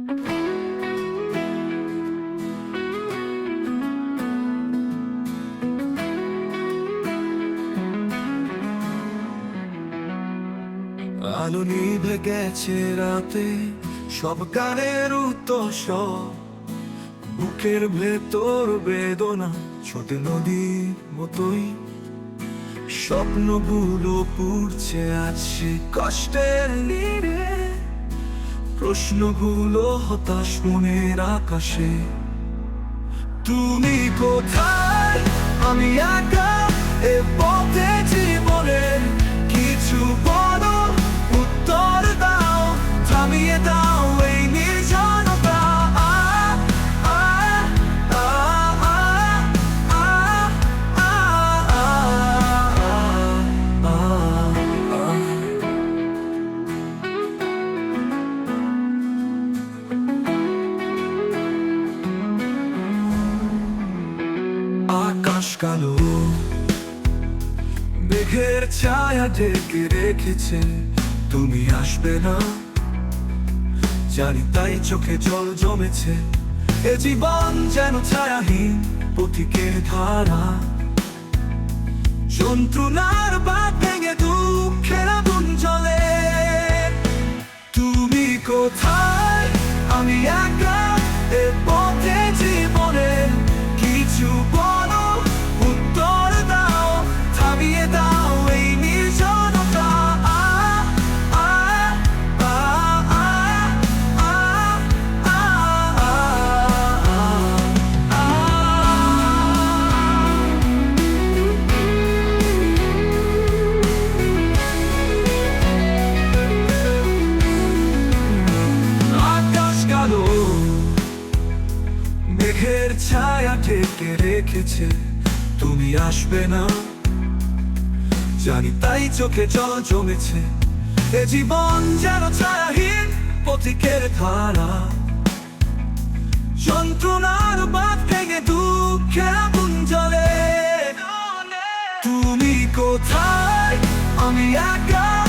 আলো নিভে গেছে রাতে, সব গানের সব বুকের ভেতর বেদনা, ছোট নদীর মতোই। স্বপ্নগুলো পুড়ছে আছে কষ্টের নীড়ে প্রশ্নগুলো হতাশ মনের আকাশে। তুমি কোথায়? আমি একা এ কালো মেঘের ছায়া ঢেকে রেখেছে। তুমি আসবে না। জানি তাই চোখে জল জমেছে। এ জীবন যেন ছায়াহীন পথিকের ধারা। যন্ত্রণার বাদ ভেঙে দুঃখের আগুন জ্বলে। তুমি কোথায়? আমি একা মেঘের ছায়া ঢেকে রেখেছে। তুমি আসবে না। জানি তাই চোখে জল জমেছে। এ জীবন যেন ছায়াহীন পথিকের ধারা। যন্ত্রণার বাদ ভেঙে দুঃখের আগুন জ্বলে। তুমি কোথায়? আমি একা